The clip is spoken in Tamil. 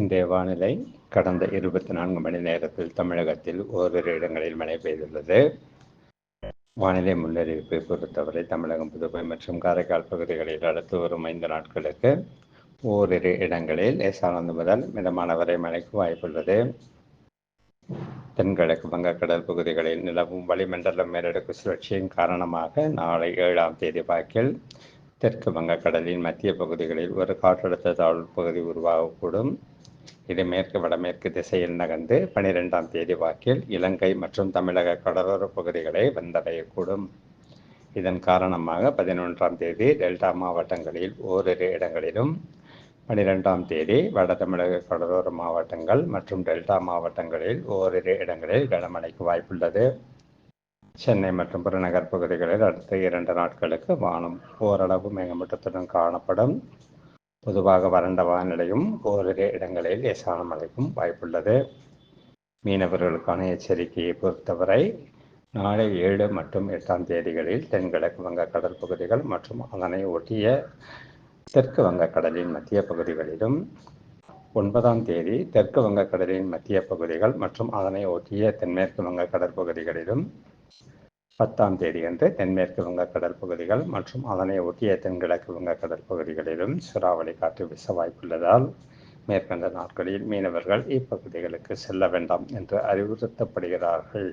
இன்றைய வானிலை கடந்த இருபத்தி நான்கு மணி நேரத்தில் தமிழகத்தில் ஓரிரு இடங்களில் மழை பெய்துள்ளது. வானிலை முன்னறிவிப்பை பொறுத்தவரை தமிழகம் புதுவை மற்றும் காரைக்கால் பகுதிகளில் அடுத்து வரும் ஐந்து நாட்களுக்கு ஓரிரு இடங்களில் லேசானது முதல் மிதமான வரை மழைக்கு வாய்ப்புள்ளது. தென்கிழக்கு வங்கக்கடல் பகுதிகளில் நிலவும் வளிமண்டல மேலடுக்கு சுழற்சியின் காரணமாக நாளை ஏழாம் தேதி வாக்கில் தெற்கு வங்கக்கடலின் மத்திய பகுதிகளில் ஒரு காற்றழுத்த தாழ்வு பகுதி உருவாகக்கூடும். இது மேற்கு வடமேற்கு திசையில் நகர்ந்து பனிரெண்டாம் தேதி வாக்கில் இலங்கை மற்றும் தமிழக கடலோர பகுதிகளை வந்தடையக்கூடும். இதன் காரணமாக பதினொன்றாம் தேதி டெல்டா மாவட்டங்களில் ஓரிரு இடங்களிலும் பனிரெண்டாம் தேதி வட தமிழக கடலோர மாவட்டங்கள் மற்றும் டெல்டா மாவட்டங்களில் ஓரிரு இடங்களில் கனமழைக்கு வாய்ப்புள்ளது. சென்னை மற்றும் புறநகர் பகுதிகளில் அடுத்த இரண்டு நாட்களுக்கு வானம் ஓரளவு மேகமூட்டத்துடன் காணப்படும். பொதுவாக வறண்ட வானிலையும் ஓரிரு இடங்களில் லேசான மழைக்கும் வாய்ப்புள்ளது. மீனவர்களுக்கான எச்சரிக்கையை பொறுத்தவரை நாளை ஏழு மற்றும் எட்டாம் தேதிகளில் தென்கிழக்கு வங்க கடல் பகுதிகள் மற்றும் அதனை ஒட்டிய தெற்கு வங்கக்கடலின் மத்திய பகுதிகளிலும் ஒன்பதாம் தேதி தெற்கு வங்கக்கடலின் மத்திய பகுதிகள் மற்றும் அதனை ஒட்டிய தென்மேற்கு வங்க கடற்பகுதிகளிலும் பத்தாம் தேதியன்று தென்மேற்கு வங்கக்கடல் பகுதிகள் மற்றும் அதனை ஒட்டிய தென்கிழக்கு வங்கக்கடல் பகுதிகளிலும் சூறாவளி காற்று வீச வாய்ப்புள்ளதால் மேற்கண்ட நாட்களில் மீனவர்கள் இப்பகுதிகளுக்கு செல்ல வேண்டாம் என்று அறிவுறுத்தப்படுகிறார்கள்.